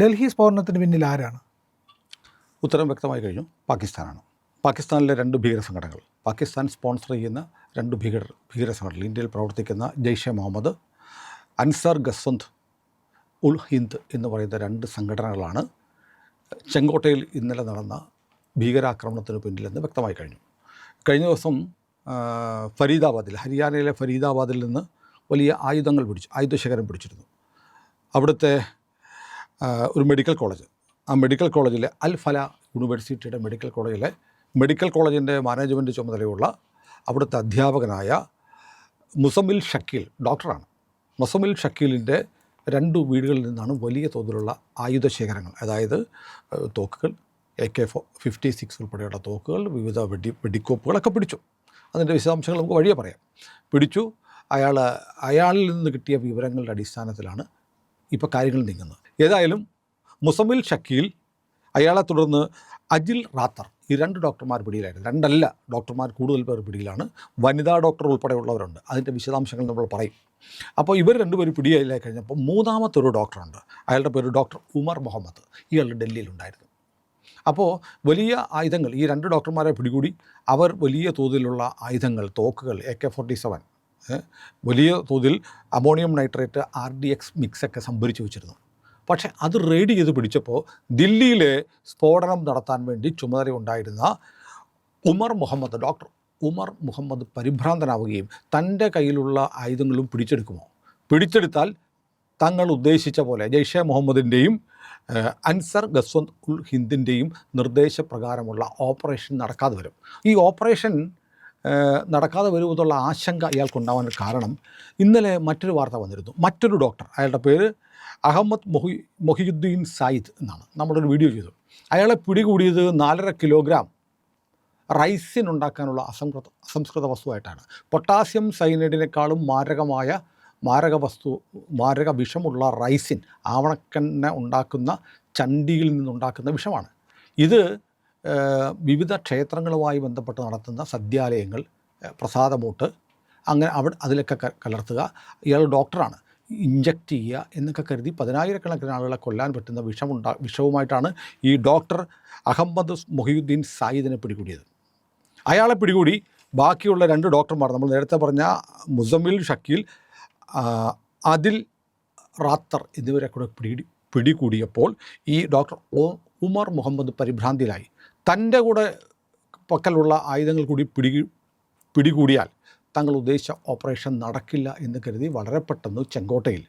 ഡൽഹി സ്ഫോടനത്തിന് പിന്നിൽ ആരാണ്? ഉത്തരം വ്യക്തമായി കഴിഞ്ഞു. പാകിസ്ഥാനാണ്. പാകിസ്ഥാനിലെ രണ്ട് ഭീകര സംഘടനകൾ. പാകിസ്ഥാൻ സ്പോൺസർ ചെയ്യുന്ന രണ്ട് ഭീകര ഭീകര സംഘടനകൾ. ഇന്ത്യയിൽ പ്രവർത്തിക്കുന്ന ജെയ്ഷെ മുഹമ്മദ് അൻസാർ ഗസ്വന്ത് ഉൾ ഹിന്ദ് എന്ന് പറയുന്ന രണ്ട് സംഘടനകളാണ് ചെങ്കോട്ടയിൽ ഇന്നലെ നടന്ന ഭീകരാക്രമണത്തിന് പിന്നിലെന്ന് വ്യക്തമായി കഴിഞ്ഞു. കഴിഞ്ഞ ദിവസം ഫരീദാബാദിൽ ഹരിയാനയിലെ ഫരീദാബാദിൽ നിന്ന് വലിയ ആയുധങ്ങൾ പിടിച്ചു ആയുധശേഖരം പിടിച്ചിരുന്നു. അവിടുത്തെ ഒരു മെഡിക്കൽ കോളേജ് ആ മെഡിക്കൽ കോളേജിലെ അൽ ഫല യൂണിവേഴ്സിറ്റിയുടെ മെഡിക്കൽ കോളേജിലെ മെഡിക്കൽ കോളേജിന്റെ മാനേജ്മെന്റ് ചുമതലയുള്ള അവിടുത്തെ അധ്യാപകനായ മുസമിൽ ഷക്കീൽ ഡോക്ടറാണ് മുസമിൽ ഷക്കീലിന്റെ രണ്ട് വീടുകളിൽ നിന്നാണ് വലിയ തോതിലുള്ള ആയുധശേഖരങ്ങൾ അതായത് തോക്കുകൾ A K four fifty six ഉൾപ്പെടെയുള്ള തോക്കുകൾ വിവിധ വെടി വെടിക്കോപ്പുകളൊക്കെ പിടിച്ചു. അതിന്റെ വിശദാംശങ്ങൾ നമുക്ക് വഴിയെ പറയാം. പിടിച്ചു. അയാൾ അയാളിൽ നിന്ന് കിട്ടിയ വിവരങ്ങളുടെ അടിസ്ഥാനത്തിലാണ് ഇപ്പോൾ കാര്യങ്ങൾ നീങ്ങുന്നത്. ഏതായാലും മുസമിൽ ഷക്കീൽ അയാളെ തുടർന്ന് അജിൽ റാത്തർ. ഈ രണ്ട് ഡോക്ടർമാർ പിടിയിലായിരുന്നു. രണ്ടല്ല ഡോക്ടർമാർ കൂടുതൽ പേർ പിടിയിലാണ്. വനിതാ ഡോക്ടർ ഉൾപ്പെടെയുള്ളവരുണ്ട്. അതിന്റെ വിശദാംശങ്ങൾ നമ്മൾ പറയും. അപ്പോൾ ഇവർ രണ്ടുപേരും പിടിയിലായി കഴിഞ്ഞപ്പോൾ മൂന്നാമത്തെ ഒരു ഡോക്ടറുണ്ട്. അയാളുടെ പേര് ഡോക്ടർ ഉമർ മുഹമ്മദ്. ഇയാൾ ഡൽഹിയിലുണ്ടായിരുന്നു. അപ്പോൾ വലിയ ആയുധങ്ങൾ ഈ രണ്ട് ഡോക്ടർമാരെ പിടികൂടി അവർ വലിയ തോതിലുള്ള ആയുധങ്ങൾ തോക്കുകൾ എ കെ ഫോർട്ടി സെവൻ വലിയ തോതിൽ ammonium nitrate R D X മിക്സൊക്കെ സംഭരിച്ചു വെച്ചിരുന്നു. പക്ഷേ അത് റെയ്ഡ് ചെയ്ത് പിടിച്ചപ്പോൾ ദില്ലിയിലെ സ്ഫോടനം നടത്താൻ വേണ്ടി ചുമതല ഉണ്ടായിരുന്ന ഉമർ മുഹമ്മദ് ഡോക്ടർ ഉമർ മുഹമ്മദ് പരിഭ്രാന്തനാവുകയും തന്റെ കയ്യിലുള്ള ആയുധങ്ങളും പിടിച്ചെടുക്കുമോ? പിടിച്ചെടുത്താൽ തങ്ങൾ ഉദ്ദേശിച്ച പോലെ ജയ്ഷെ മുഹമ്മദിന്റെയും അൻസർ ഗസ്വന്ത് ഉൽ ഹിന്ദിന്റെയും നിർദ്ദേശപ്രകാരമുള്ള ഓപ്പറേഷൻ നടക്കാതെ വരും. ഈ ഓപ്പറേഷൻ നടക്കാതെ വരുമെന്നുള്ള ആശങ്ക ഇയാൾക്കുണ്ടാവാൻ കാരണം ഇന്നലെ മറ്റൊരു വാർത്ത വന്നിരുന്നു. മറ്റൊരു ഡോക്ടർ അയാളുടെ പേര് അഹമ്മദ് മൊഹി മൊഹിയുദ്ദീൻ സായിദ് എന്നാണ് നമ്മളൊരു വീഡിയോ ചെയ്തു. അയാളെ പിടികൂടിയത് നാലര കിലോഗ്രാം റൈസിനുണ്ടാക്കാനുള്ള അസംസ്കൃത അസംസ്കൃത വസ്തുവായിട്ടാണ്. പൊട്ടാസ്യം സൈനൈഡിനേക്കാളും മാരകമായ മാരക വസ്തു മാരക വിഷമുള്ള റൈസിൻ ആവണക്കെണ്ണ ഉണ്ടാക്കുന്ന ചണ്ടിയിൽ നിന്നുണ്ടാക്കുന്ന വിഷമാണ്. ഇത് വിവിധ ക്ഷേത്രങ്ങളുമായി ബന്ധപ്പെട്ട് നടത്തുന്ന സദ്യാലയങ്ങൾ പ്രസാദമോട്ട് അങ്ങനെ അവിടെ അതിലൊക്കെ കലർത്തുക. ഇയാൾ ഡോക്ടറാണ്. ഇഞ്ചക്റ്റ് ചെയ്യുക എന്നൊക്കെ കരുതി പതിനായിരക്കണക്കിന് ആളുകളെ കൊല്ലാൻ പറ്റുന്ന വിഷമുണ്ടാ വിഷവുമായിട്ടാണ് ഈ ഡോക്ടർ അഹമ്മദ് മൊഹിയുദ്ദീൻ സായിദിനെ പിടികൂടിയത്. അയാളെ പിടികൂടി ബാക്കിയുള്ള രണ്ട് ഡോക്ടർമാർ നമ്മൾ നേരത്തെ പറഞ്ഞ മുസമ്മിൽ ഷക്കീൽ അതിൽ റാത്തർ എന്നിവരെ കൂടെ പിടി പിടികൂടിയപ്പോൾ ഈ ഡോക്ടർ ഉമർ മുഹമ്മദ് പരിഭ്രാന്തിയിലായി. തന്റെ കൂടെ പക്കലുള്ള ആയുധങ്ങൾ കൂടി പിടി പിടികൂടിയാൽ തങ്ങൾ ഉദ്ദേശിച്ച ഓപ്പറേഷൻ നടക്കില്ല എന്ന് കരുതി വളരെ പെട്ടെന്ന് ചെങ്കോട്ടയിൽ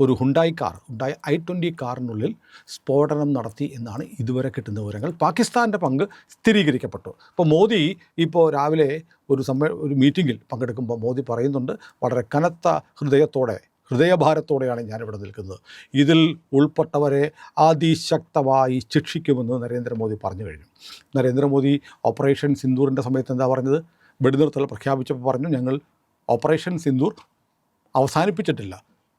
ഒരു Hyundai car Hyundai i twenty കാറിനുള്ളിൽ സ്ഫോടനം നടത്തി എന്നാണ് ഇതുവരെ കിട്ടുന്ന വിവരങ്ങൾ. പാകിസ്ഥാന്റെ പങ്ക് സ്ഥിരീകരിക്കപ്പെട്ടു. അപ്പോൾ മോദി ഇപ്പോൾ രാവിലെ ഒരു സമ്മേ ഒരു മീറ്റിങ്ങിൽ പങ്കെടുക്കുമ്പോൾ മോദി പറയുന്നുണ്ട് വളരെ കനത്ത ഹൃദയത്തോടെ ഹൃദയഭാരത്തോടെയാണ് ഞാനിവിടെ നിൽക്കുന്നത്. ഇതിൽ ഉൾപ്പെട്ടവരെ അതിശക്തമായി ശിക്ഷിക്കുമെന്ന് നരേന്ദ്രമോദി പറഞ്ഞു കഴിഞ്ഞു. നരേന്ദ്രമോദി ഓപ്പറേഷൻ സിന്ദൂറിന്റെ സമയത്ത് എന്താ പറഞ്ഞത്? വെടിനിർത്തൽ പ്രഖ്യാപിച്ചപ്പോൾ പറഞ്ഞു ഞങ്ങൾ ഓപ്പറേഷൻ സിന്ദൂർ അവസാനിപ്പിച്ചിട്ടില്ല.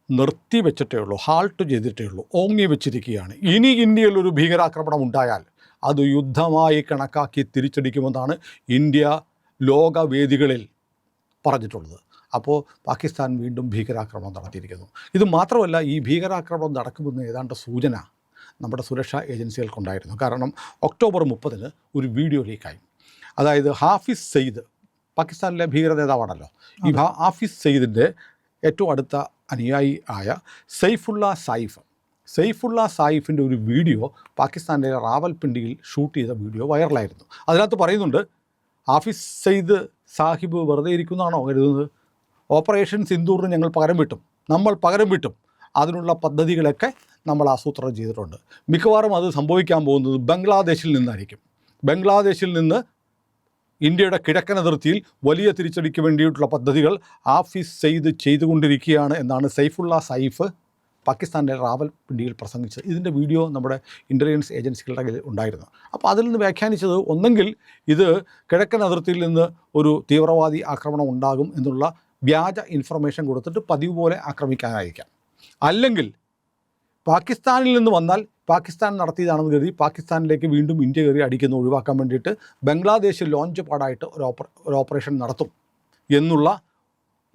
നിർത്തി വെച്ചിട്ടേ ഉള്ളൂ ഹാൾട്ട് ചെയ്തിട്ടേ ഉള്ളൂ ഓങ്ങി വെച്ചിരിക്കുകയാണ്. ഇനി ഇന്ത്യയിൽ ഒരു ഭീകരാക്രമണം ഉണ്ടായാൽ അത് യുദ്ധമായി കണക്കാക്കി തിരിച്ചടിക്കുമെന്നാണ് ഇന്ത്യ ലോകവേദികളിൽ പറഞ്ഞിട്ടുള്ളത്. അപ്പോൾ പാകിസ്ഥാൻ വീണ്ടും ഭീകരാക്രമണം നടത്തിയിരിക്കുന്നു. ഇത് മാത്രമല്ല ഈ ഭീകരാക്രമണം നടക്കുമെന്ന് ഏതാണ്ട് സൂചന നമ്മുടെ സുരക്ഷാ ഏജൻസികൾക്കുണ്ടായിരുന്നു. കാരണം ഒക്ടോബർ മുപ്പതിന് ഒരു വീഡിയോ ലീക്കായി അതായത് ഹാഫിസ് സെയ്ദ് പാകിസ്ഥാനിലെ ഭീകര നേതാവാണല്ലോ ഈ ആഫീസ് സെയ്ദിന്റെ ഏറ്റവും അടുത്ത അനുയായി ആയ സൈഫുള്ള സായിഫ്. സൈഫുള്ള സായിഫിന്റെ ഒരു വീഡിയോ പാകിസ്ഥാനിലെ റാവൽപിണ്ടിയിൽ ഷൂട്ട് ചെയ്ത വീഡിയോ വൈറലായിരുന്നു. അതിനകത്ത് പറയുന്നുണ്ട് ആഫീസ് സെയ്ദ് സാഹിബ് വെറുതെ ഇരിക്കുന്നതാണോ കരുതുന്നത്? ഓപ്പറേഷൻ സിന്ദൂറിന് ഞങ്ങൾ പകരം വിട്ടും. നമ്മൾ പകരം വിട്ടും. അതിനുള്ള പദ്ധതികളൊക്കെ നമ്മൾ ആസൂത്രണം ചെയ്തിട്ടുണ്ട്. മിക്കവാറും അത് സംഭവിക്കാൻ പോകുന്നത് ബംഗ്ലാദേശിൽ നിന്നായിരിക്കും. ബംഗ്ലാദേശിൽ നിന്ന് ഇന്ത്യയുടെ കിഴക്കൻ അതിർത്തിയിൽ വലിയ തിരിച്ചടിക്ക് വേണ്ടിയിട്ടുള്ള പദ്ധതികൾ ആഫീസ് ചെയ്ത് ചെയ്തുകൊണ്ടിരിക്കുകയാണ് എന്നാണ് സൈഫുള്ള സൈഫ് പാകിസ്ഥാന്റെ റാവൽപിണ്ടിയിൽ പ്രസംഗിച്ചത്. ഇതിന്റെ വീഡിയോ നമ്മുടെ ഇന്റലിജൻസ് ഏജൻസികളുടെ കയ്യിൽ ഉണ്ടായിരുന്നു. അപ്പോൾ അതിൽ നിന്ന് വ്യാഖ്യാനിച്ചത് ഒന്നെങ്കിൽ ഇത് കിഴക്കൻ അതിർത്തിയിൽ നിന്ന് ഒരു തീവ്രവാദി ആക്രമണം ഉണ്ടാകും എന്നുള്ള വ്യാജ ഇൻഫർമേഷൻ കൊടുത്തിട്ട് പതിവ് പോലെ ആക്രമിക്കാനായിരിക്കാം. അല്ലെങ്കിൽ പാകിസ്ഥാനിൽ നിന്ന് വന്നാൽ പാകിസ്ഥാൻ നടത്തിയതാണെന്ന് കരുതി പാകിസ്ഥാനിലേക്ക് വീണ്ടും ഇന്ത്യ കയറി അടിക്കുന്ന ഒഴിവാക്കാൻ വേണ്ടിയിട്ട് ബംഗ്ലാദേശ് ലോഞ്ച് പാടായിട്ട് ഒരു ഓപ്പ ഒരു ഓപ്പറേഷൻ നടത്തും എന്നുള്ള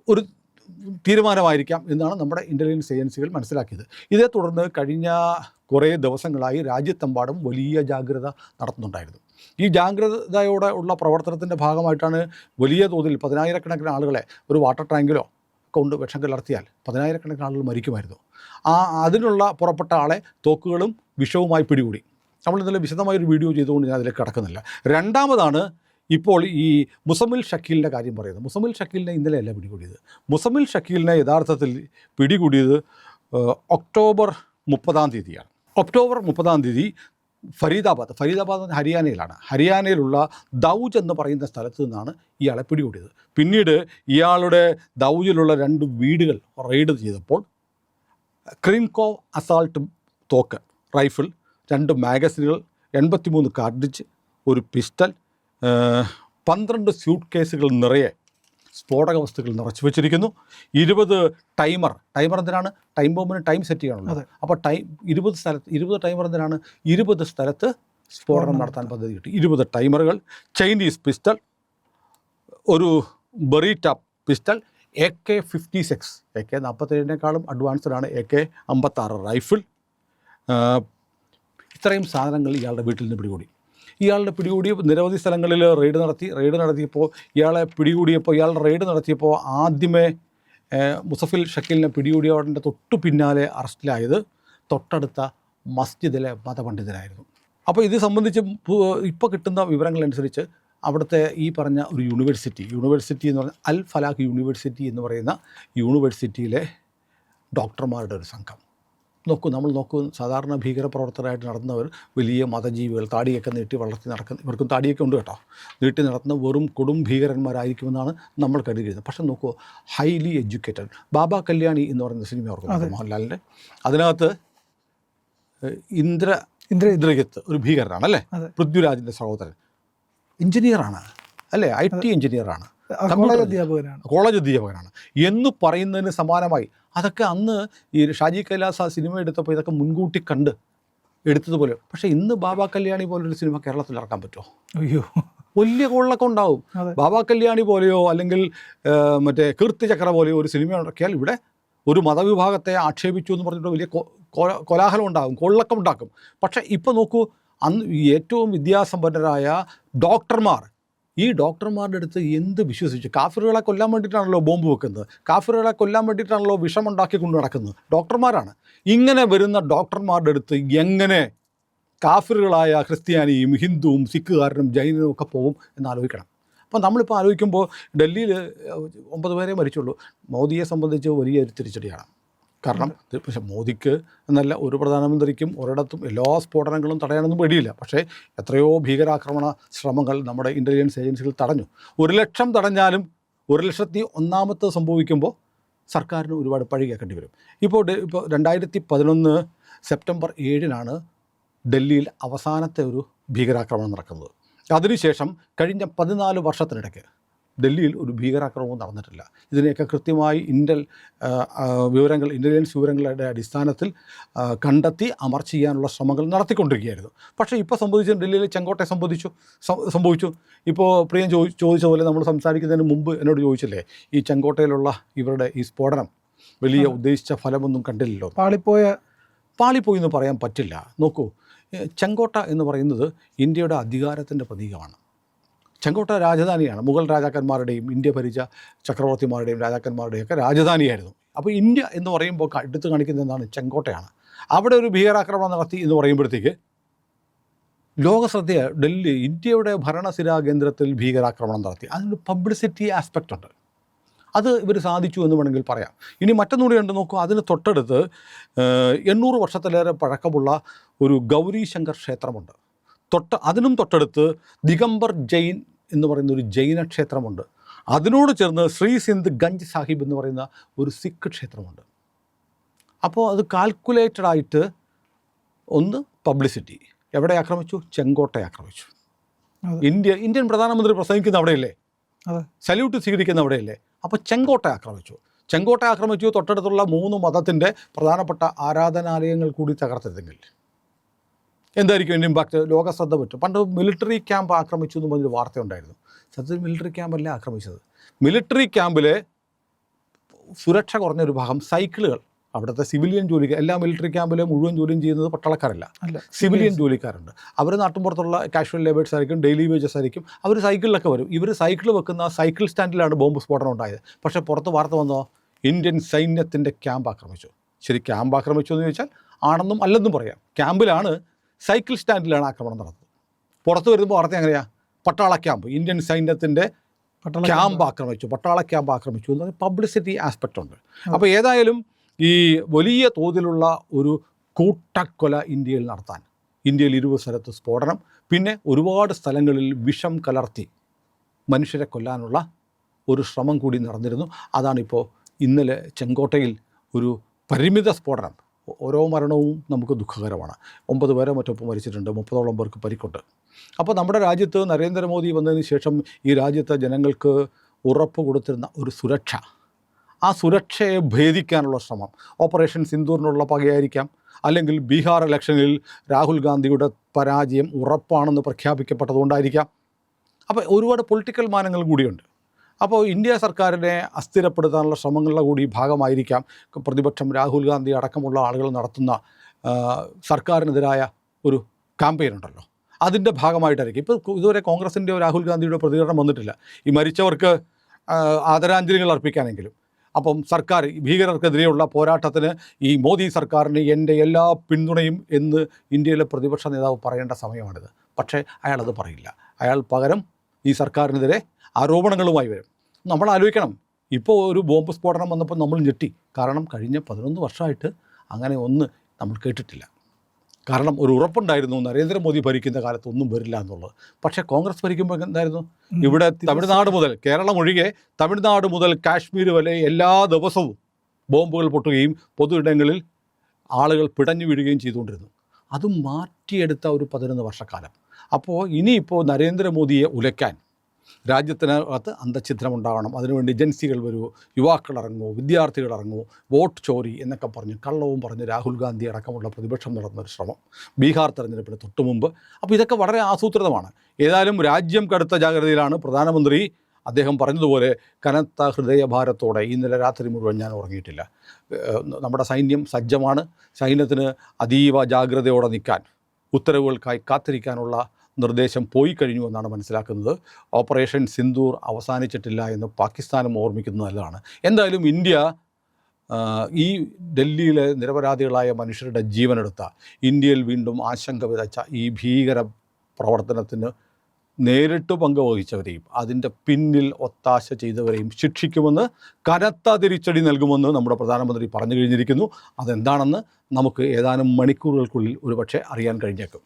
ഒരു തീരുമാനമായിരിക്കാം എന്നാണ് നമ്മുടെ ഇന്റലിജൻസ് ഏജൻസികൾ മനസ്സിലാക്കിയത്. ഇതേ തുടർന്ന് കഴിഞ്ഞ കുറേ ദിവസങ്ങളായി രാജ്യത്തെമ്പാടും വലിയ ജാഗ്രത നടത്തുന്നുണ്ടായിരുന്നു. ഈ ജാഗ്രതയോടെ ഉള്ള പ്രവർത്തനത്തിന്റെ ഭാഗമായിട്ടാണ് വലിയ തോതിൽ പതിനായിരക്കണക്കിന് ആളുകളെ ഒരു വാട്ടർ ടാങ്കിലോ കൊണ്ട് വിഷം കലർത്തിയാൽ പതിനായിരക്കണക്കിന് ആളുകൾ മരിക്കുമായിരുന്നു. ആ അതിനുള്ള പുറപ്പെട്ട ആളെ തോക്കുകളും വിഷവുമായി പിടികൂടി. നമ്മൾ ഇന്നലെ വിശദമായൊരു വീഡിയോ ചെയ്തുകൊണ്ട് ഞാൻ അതിലേക്ക് കടക്കുന്നില്ല. രണ്ടാമതാണ് ഇപ്പോൾ ഈ മുസമിൽ ഷക്കീലിന്റെ കാര്യം പറയുന്നത്. മുസമിൽ ഷക്കീലിനെ ഇന്നലെയല്ല പിടികൂടിയത്. മുസമിൽ ഷക്കീലിനെ യഥാർത്ഥത്തിൽ പിടികൂടിയത് ഒക്ടോബർ മുപ്പതാം തീയതിയാണ്. ഒക്ടോബർ മുപ്പതാം തീയതി ഫരീദാബാദ്. ഫരീദാബാദ് ഹരിയാനയിലാണ്. ഹരിയാനയിലുള്ള ദൗജ് എന്ന് പറയുന്ന സ്ഥലത്ത് നിന്നാണ് ഇയാളെ പിടികൂടിയത്. പിന്നീട് ഇയാളുടെ ദൗജിലുള്ള രണ്ട് വീടുകൾ റെയ്ഡ് ചെയ്തപ്പോൾ ക്രീംകോ അസാൾട്ട് തോക്ക് റൈഫിൾ രണ്ട് മാഗസിനുകൾ എൺപത്തിമൂന്ന് കാർഡിച്ച് ഒരു പിസ്റ്റൽ പന്ത്രണ്ട് സ്യൂട്ട് കേസുകൾ നിറയെ സ്ഫോടക വസ്തുക്കൾ നിറച്ചു വെച്ചിരിക്കുന്നു. ഇരുപത് ടൈമർ ടൈമർ എന്തിനാണ്? ടൈം ബോംബിന് ടൈം സെറ്റ് ചെയ്യണമല്ലോ അപ്പോൾ ടൈം ഇരുപത് സ്ഥലത്ത് ഇരുപത് ടൈമർ എന്തിനാണ്? ഇരുപത് സ്ഥലത്ത് സ്ഫോടനം നടത്താൻ പദ്ധതി കിട്ടി. ഇരുപത് ടൈമറുകൾ ചൈനീസ് പിസ്റ്റൾ ഒരു Beretta pistol A K fifty six A K നാൽപ്പത്തേഴിനേക്കാളും അഡ്വാൻസ്ഡാണ് എ കെ അമ്പത്താറ് റൈഫിൾ ഇത്രയും സാധനങ്ങൾ ഇയാളുടെ വീട്ടിൽ നിന്ന് പിടികൂടി. ഇയാളുടെ പിടികൂടി നിരവധി സ്ഥലങ്ങളിൽ റെയ്ഡ് നടത്തി റെയ്ഡ് നടത്തിയപ്പോൾ ഇയാളെ പിടികൂടിയപ്പോൾ ഇയാൾ റെയ്ഡ് നടത്തിയപ്പോൾ ആദ്യമേ മുസഫിൽ ഷക്കീലിനെ പിടികൂടിയവരുടെ തൊട്ടു പിന്നാലെ അറസ്റ്റിലായത് തൊട്ടടുത്ത മസ്ജിദിലെ മതപണ്ഡിതരായിരുന്നു. അപ്പോൾ ഇത് സംബന്ധിച്ച് ഇപ്പോൾ കിട്ടുന്ന വിവരങ്ങളനുസരിച്ച് അവിടുത്തെ ഈ പറഞ്ഞ ഒരു യൂണിവേഴ്സിറ്റി യൂണിവേഴ്സിറ്റി എന്ന് പറഞ്ഞാൽ അൽ ഫലാഖ് യൂണിവേഴ്സിറ്റി എന്ന് പറയുന്ന യൂണിവേഴ്സിറ്റിയിലെ ഡോക്ടർമാരുടെ ഒരു സംഘം. നോക്കൂ നമ്മൾ നോക്കൂ സാധാരണ ഭീകരപ്രവർത്തകരായിട്ട് നടന്നവർ വലിയ മതജീവികൾ താടിയൊക്കെ നീട്ടി വളർത്തി നടക്കുന്ന ഇവർക്കും താടിയൊക്കെ ഉണ്ട് കേട്ടോ. നീട്ടി നടത്തുന്ന വെറും കൊടും ഭീകരന്മാരായിരിക്കുമെന്നാണ് നമ്മൾ കരുതിയിരുന്നത്. പക്ഷെ നോക്കൂ ഹൈലി എഡ്യൂക്കേറ്റഡ് ബാബ കല്യാണി എന്ന് പറയുന്ന സിനിമ ഓർക്കുന്നത് മോഹൻലാലിന്റെ. അതിനകത്ത് ഇന്ദ്ര ഇന്ദ്ര ഇന്ദ്രജിത്ത് ഒരു ഭീകരനാണ് അല്ലേ? പൃഥ്വിരാജിന്റെ സഹോദരൻ. എഞ്ചിനീയറാണ് അല്ലേ? ഐ ടി എഞ്ചിനീയറാണ്. കോളേജ് അധ്യാപകനാണ്. കോളേജ് അധ്യാപകനാണ്. എന്ന് പറയുന്നതിന് സമാനമായി അതൊക്കെ അന്ന് ഈ ഷാജി കൈലാസ് ആ സിനിമ എടുത്തപ്പോൾ ഇതൊക്കെ മുൻകൂട്ടി കണ്ട് എടുത്തതുപോലെ. പക്ഷേ ഇന്ന് ബാബ കല്യാണി പോലൊരു സിനിമ കേരളത്തിൽ ഇറക്കാൻ പറ്റുമോ? അയ്യോ. വലിയ കോളിലൊക്കെ ഉണ്ടാവും. ബാബാ കല്യാണി പോലെയോ അല്ലെങ്കിൽ മറ്റേ കീർത്തി ചക്ര പോലെയോ ഒരു സിനിമ ഇറക്കിയാൽ ഇവിടെ ഒരു മതവിഭാഗത്തെ ആക്ഷേപിച്ചു എന്ന് പറഞ്ഞിട്ട് വലിയ കോലാഹലം ഉണ്ടാകും കൊള്ളക്കം ഉണ്ടാക്കും. പക്ഷേ ഇപ്പോൾ നോക്കൂ അന്ന് ഏറ്റവും വിദ്യാസമ്പന്നരായ ഡോക്ടർമാർ ഈ ഡോക്ടർമാരുടെ അടുത്ത് എന്ത് വിശ്വസിച്ചു? കാഫിറുകളെ കൊല്ലാൻ വേണ്ടിയിട്ടാണല്ലോ ബോംബ് വെക്കുന്നത്. കാഫിറുകളെ കൊല്ലാൻ വേണ്ടിയിട്ടാണല്ലോ വിഷമുണ്ടാക്കി കൊണ്ടു നടക്കുന്നത്. ഡോക്ടർമാരാണ്. ഇങ്ങനെ വരുന്ന ഡോക്ടർമാരുടെ അടുത്ത് എങ്ങനെ കാഫിറുകളായ ക്രിസ്ത്യാനിയും ഹിന്ദുവും സിഖുകാരനും ജൈനനും ഒക്കെ പോകും എന്ന് ആലോചിക്കണം. അപ്പോൾ നമ്മളിപ്പോൾ ആലോചിക്കുമ്പോൾ ഡൽഹിയിൽ ഒമ്പത് പേരെ മരിച്ചുള്ളൂ. മോദിയെ സംബന്ധിച്ച് വലിയൊരു തിരിച്ചടിയാണ്. കാരണം പക്ഷേ മോദിക്ക് എന്നല്ല ഒരു പ്രധാനമന്ത്രിക്കും ഒരിടത്തും എല്ലാ സ്ഫോടനങ്ങളും തടയാനൊന്നും പേടിയില്ല. പക്ഷേ എത്രയോ ഭീകരാക്രമണ ശ്രമങ്ങൾ നമ്മുടെ ഇന്റലിജൻസ് ഏജൻസികൾ തടഞ്ഞു. ഒരു ലക്ഷം തടഞ്ഞാലും ഒരു ലക്ഷത്തി ഒന്നാമത്തെ സംഭവിക്കുമ്പോൾ സർക്കാരിന് ഒരുപാട് പഴി കേൾക്കേണ്ടി വരും. ഇപ്പോൾ ഇപ്പോൾ രണ്ടായിരത്തി പതിനൊന്ന് സെപ്റ്റംബർ ഏഴിനാണ് ഡൽഹിയിൽ അവസാനത്തെ ഒരു ഭീകരാക്രമണം നടക്കുന്നത്. അതിനുശേഷം കഴിഞ്ഞ പതിനാല് വർഷത്തിനിടയ്ക്ക് ഡൽഹിയിൽ ഒരു ഭീകരാക്രമണവും നടന്നിട്ടില്ല. ഇതിനെയൊക്കെ കൃത്യമായി ഇന്റൽ വിവരങ്ങൾ ഇന്റലിജൻസ് വിവരങ്ങളുടെ അടിസ്ഥാനത്തിൽ കണ്ടെത്തി അമർച്ച ചെയ്യാനുള്ള ശ്രമങ്ങൾ നടത്തിക്കൊണ്ടിരിക്കുകയായിരുന്നു. പക്ഷേ ഇപ്പോൾ സംബന്ധിച്ച് ഡൽഹിയിലെ ചെങ്കോട്ടെ സംബന്ധിച്ചു സംഭവിച്ചു. ഇപ്പോൾ പ്രിയം ചോദി ചോദിച്ച പോലെ നമ്മൾ സംസാരിക്കുന്നതിന് മുമ്പ് എന്നോട് ചോദിച്ചില്ലേ ഈ ചെങ്കോട്ടയിലുള്ള ഇവരുടെ ഈ സ്ഫോടനം വലിയ ഉദ്ദേശിച്ച ഫലമൊന്നും കണ്ടില്ലല്ലോ. പാളിപ്പോയ? പാളിപ്പോയി എന്ന് പറയാൻ പറ്റില്ല. നോക്കൂ ചെങ്കോട്ട എന്ന് പറയുന്നത് ഇന്ത്യയുടെ അധികാരത്തിന്റെ പ്രതീകമാണ്. ചെങ്കോട്ട രാജധാനിയാണ്. മുഗൾ രാജാക്കന്മാരുടെയും ഇന്ത്യ ഭരിച്ച ചക്രവർത്തിമാരുടെയും രാജാക്കന്മാരുടെയും ഒക്കെ രാജധാനിയായിരുന്നു. അപ്പോൾ ഇന്ത്യ എന്ന് പറയുമ്പോൾ എടുത്തു കാണിക്കുന്നത് എന്താണ്? ചെങ്കോട്ടയാണ്. അവിടെ ഒരു ഭീകരാക്രമണം നടത്തി എന്ന് പറയുമ്പോഴത്തേക്ക് ലോകശ്രദ്ധ ഡൽഹി ഇന്ത്യയുടെ ഭരണസിരാ കേന്ദ്രത്തിൽ ഭീകരാക്രമണം നടത്തി. അതിനൊരു പബ്ലിസിറ്റി ആസ്പെക്റ്റ് ഉണ്ട്. അത് ഇവർ സാധിച്ചു എന്ന് വേണമെങ്കിൽ പറയാം. ഇനി മറ്റൊന്നുകൂടി ഉണ്ട് നോക്കൂ. അതിന് തൊട്ടടുത്ത് എണ്ണൂറ് വർഷത്തിലേറെ പഴക്കമുള്ള ഒരു ഗൗരീശങ്കർ ക്ഷേത്രമുണ്ട്. തൊട്ട് അതിനും തൊട്ടടുത്ത് ദിഗംബർ ജൈൻ എന്ന് പറയുന്ന ഒരു ജൈന ക്ഷേത്രമുണ്ട്. അതിനോട് ചേർന്ന് ശ്രീ സിന്ധ് ഗഞ്ച് സാഹിബ് എന്ന് പറയുന്ന ഒരു സിഖ് ക്ഷേത്രമുണ്ട്. അപ്പോൾ അത് കാൽക്കുലേറ്റഡ് ആയിട്ട് ഒന്ന് പബ്ലിസിറ്റി എവിടെ ആക്രമിച്ചു? ചെങ്കോട്ടയെ ആക്രമിച്ചു. ഇന്ത്യ ഇന്ത്യൻ പ്രധാനമന്ത്രി പ്രസംഗിക്കുന്ന അവിടെയല്ലേ? സല്യൂട്ട് സ്വീകരിക്കുന്ന അവിടെയല്ലേ? അപ്പോൾ ചെങ്കോട്ട ആക്രമിച്ചു. ചെങ്കോട്ട ആക്രമിച്ചു തൊട്ടടുത്തുള്ള മൂന്ന് മതത്തിന്റെ പ്രധാനപ്പെട്ട ആരാധനാലയങ്ങൾ കൂടി തകർത്തെങ്കിൽ. എന്തായിരിക്കും എന്റെ ഇമ്പാക്റ്റ് ലോക ശ്രദ്ധ പറ്റും? പണ്ട് മിലിറ്ററി ക്യാമ്പ് ആക്രമിച്ചു എന്ന് പറഞ്ഞൊരു വാർത്തയുണ്ടായിരുന്നു. സത്യത്തിൽ മിലിറ്ററി ക്യാമ്പല്ല ആക്രമിച്ചത്? മിലിറ്ററി ക്യാമ്പിലെ സുരക്ഷ കുറഞ്ഞൊരു ഭാഗം സൈക്കിളുകൾ അവിടുത്തെ സിവിലിയൻ ജോലി എല്ലാ മിലിറ്ററി ക്യാമ്പിലും മുഴുവൻ ജോലിയും ചെയ്യുന്നത് പട്ടാളക്കാരല്ല. അല്ല സിവിലിയൻ ജോലിക്കാരുണ്ട്. അവർ നാട്ടിൻപുറത്തുള്ള കാഷ്വൽ ലേബേഴ്സ് ആയിരിക്കും ഡെയിലി വേജസ് ആയിരിക്കും. അവർ സൈക്കിളിലൊക്കെ വരും. ഇവർ സൈക്കിൾ വെക്കുന്ന സൈക്കിൾ സ്റ്റാൻഡിലാണ് ബോംബ് സ്ഫോടനം ഉണ്ടായത്. പക്ഷേ പുറത്ത് വാർത്ത വന്നോ? ഇന്ത്യൻ സൈന്യത്തിന്റെ ക്യാമ്പ് ആക്രമിച്ചു. ശരി ക്യാമ്പ് ആക്രമിച്ചു എന്ന് ചോദിച്ചാൽ ആണെന്നും അല്ലെന്നും പറയാം. ക്യാമ്പിലാണ് സൈക്കിൾ സ്റ്റാൻഡിലാണ് ആക്രമണം നടന്നത്. പുറത്ത് വരുമ്പോൾ വാർത്ത എങ്ങനെയാ? പട്ടാള ക്യാമ്പ് ഇന്ത്യൻ സൈന്യത്തിന്റെ പട്ടാള ക്യാമ്പ് ആക്രമിച്ചു പട്ടാള ക്യാമ്പ് ആക്രമിച്ചു എന്ന് പറഞ്ഞാൽ പബ്ലിസിറ്റി ആസ്പെക്റ്റ് ഉണ്ട്. അപ്പോൾ ഏതായാലും ഈ വലിയ തോതിലുള്ള ഒരു കൂട്ടക്കൊല ഇന്ത്യയിൽ നടത്താൻ ഇന്ത്യയിൽ ഇരുപത് സ്ഥലത്ത് സ്ഫോടനം പിന്നെ ഒരുപാട് സ്ഥലങ്ങളിൽ വിഷം കലർത്തി മനുഷ്യരെ കൊല്ലാനുള്ള ഒരു ശ്രമം കൂടി നടന്നിരുന്നു. അതാണിപ്പോൾ ഇന്നലെ ചെങ്കോട്ടയിൽ ഒരു പരിമിത സ്ഫോടനം. ഓരോ മരണവും നമുക്ക് ദുഃഖകരമാണ്. ഒമ്പത് പേരെ മറ്റൊപ്പം മരിച്ചിട്ടുണ്ട്. മുപ്പതോളം പേർക്ക് പരിക്കുണ്ട്. അപ്പോൾ നമ്മുടെ രാജ്യത്ത് നരേന്ദ്രമോദി വന്നതിന് ശേഷം ഈ രാജ്യത്തെ ജനങ്ങൾക്ക് ഉറപ്പ് കൊടുത്തിരുന്ന ഒരു സുരക്ഷ. ആ സുരക്ഷയെ ഭേദിക്കാനുള്ള ശ്രമം. ഓപ്പറേഷൻ സിന്ദൂറിനുള്ള പകയായിരിക്കാം. അല്ലെങ്കിൽ ബീഹാർ ഇലക്ഷനിൽ രാഹുൽ ഗാന്ധിയുടെ പരാജയം ഉറപ്പാണെന്ന് പ്രഖ്യാപിക്കപ്പെട്ടതുകൊണ്ടായിരിക്കാം. അപ്പോൾ ഒരുപാട് പൊളിറ്റിക്കൽ മാനങ്ങൾ കൂടിയുണ്ട്. അപ്പോൾ ഇന്ത്യ സർക്കാരിനെ അസ്ഥിരപ്പെടുത്താനുള്ള ശ്രമങ്ങളുടെ കൂടി ഭാഗമായിരിക്കാം. പ്രതിപക്ഷം രാഹുൽ ഗാന്ധി അടക്കമുള്ള ആളുകൾ നടത്തുന്ന സർക്കാരിനെതിരായ ഒരു ക്യാമ്പയിൻ ഉണ്ടല്ലോ. അതിന്റെ ഭാഗമായിട്ടായിരിക്കും. ഇപ്പോൾ ഇതുവരെ കോൺഗ്രസിന്റെയോ രാഹുൽ ഗാന്ധിയുടെ പ്രതികരണം വന്നിട്ടില്ല. ഈ മരിച്ചവർക്ക് ആദരാഞ്ജലികൾ അർപ്പിക്കാനെങ്കിലും. അപ്പം സർക്കാർ ഭീകരർക്കെതിരെയുള്ള പോരാട്ടത്തിന് ഈ മോദി സർക്കാരിന് എന്റെ എല്ലാ പിന്തുണയും എന്ന് ഇന്ത്യയിലെ പ്രതിപക്ഷ നേതാവ് പറയേണ്ട സമയമാണിത്. പക്ഷേ അയാളത് പറയില്ല. അയാൾ പകരം ഈ സർക്കാരിനെതിരെ ആരോപണങ്ങളുമായി വരും. നമ്മൾ ആലോചിക്കണം. ഇപ്പോൾ ഒരു ബോംബ് സ്ഫോടനം വന്നപ്പോൾ നമ്മൾ ഞെട്ടി. കാരണം കഴിഞ്ഞ പതിനൊന്ന് വർഷമായിട്ട് അങ്ങനെ ഒന്ന് നമ്മൾ കേട്ടിട്ടില്ല. കാരണം ഒരു ഉറപ്പുണ്ടായിരുന്നു നരേന്ദ്രമോദി ഭരിക്കുന്ന കാലത്ത് ഒന്നും വരില്ല എന്നുള്ളത്. പക്ഷേ കോൺഗ്രസ് ഭരിക്കുമ്പോൾ എന്തായിരുന്നു? ഇവിടെ തമിഴ്നാട് മുതൽ കേരളം ഒഴികെ തമിഴ്നാട് മുതൽ കാശ്മീർ വരെ എല്ലാ ദിവസവും ബോംബുകൾ പൊട്ടുകയും പൊതു ഇടങ്ങളിൽ ആളുകൾ പിടഞ്ഞു വീഴുകയും ചെയ്തുകൊണ്ടിരുന്നു. അത് മാറ്റിയെടുത്ത ഒരു പതിനൊന്ന് വർഷക്കാലം. അപ്പോൾ ഇനിയിപ്പോൾ നരേന്ദ്രമോദിയെ ഉലയ്ക്കാൻ രാജ്യത്തിനകത്ത് അന്തഛിദ്രം ഉണ്ടാകണം അതിനുവേണ്ടി ഏജൻസികൾ വരുമോ യുവാക്കൾ ഇറങ്ങുമോ വിദ്യാർത്ഥികൾ ഇറങ്ങുമോ വോട്ട് ചോരി എന്നൊക്കെ പറഞ്ഞ് കള്ളവും പറഞ്ഞ് രാഹുൽ ഗാന്ധി അടക്കമുള്ള പ്രതിപക്ഷം നടന്നൊരു ശ്രമം. ബീഹാർ തെരഞ്ഞെടുപ്പിന് തൊട്ടു മുമ്പ്. അപ്പോൾ ഇതൊക്കെ വളരെ ആസൂത്രിതമാണ്. ഏതായാലും രാജ്യം കടുത്ത ജാഗ്രതയിലാണ്. പ്രധാനമന്ത്രി അദ്ദേഹം പറഞ്ഞതുപോലെ കനത്ത ഹൃദയഭാരത്തോടെ ഇന്നലെ രാത്രി മുഴുവൻ ഞാൻ ഉറങ്ങിയിട്ടില്ല. നമ്മുടെ സൈന്യം സജ്ജമാണ്. സൈന്യത്തിന് അതീവ ജാഗ്രതയോടെ നിൽക്കാൻ ഉത്തരവുകൾക്കായി കാത്തിരിക്കാനുള്ള നിർദ്ദേശം പോയി കഴിഞ്ഞു എന്നാണ് മനസ്സിലാക്കുന്നത്. ഓപ്പറേഷൻ സിന്ദൂർ അവസാനിച്ചിട്ടില്ല എന്ന് പാകിസ്ഥാനും ഓർമ്മിക്കുന്നത് നല്ലതാണ്. എന്തായാലും ഇന്ത്യ ഈ ഡൽഹിയിലെ നിരപരാധികളായ മനുഷ്യരുടെ ജീവനെടുത്ത ഇന്ത്യയിൽ വീണ്ടും ആശങ്ക വിതച്ച ഈ ഭീകര പ്രവർത്തനത്തിന് നേരിട്ട് പങ്കുവഹിച്ചവരെയും അതിന്റെ പിന്നിൽ ഒത്താശ ചെയ്തവരെയും ശിക്ഷിക്കുമെന്ന് കനത്ത തിരിച്ചടി നൽകുമെന്ന് നമ്മുടെ പ്രധാനമന്ത്രി പറഞ്ഞു കഴിഞ്ഞിരിക്കുന്നു. അതെന്താണെന്ന് നമുക്ക് ഏതാനും മണിക്കൂറുകൾക്കുള്ളിൽ ഒരുപക്ഷെ അറിയാൻ കഴിഞ്ഞേക്കും.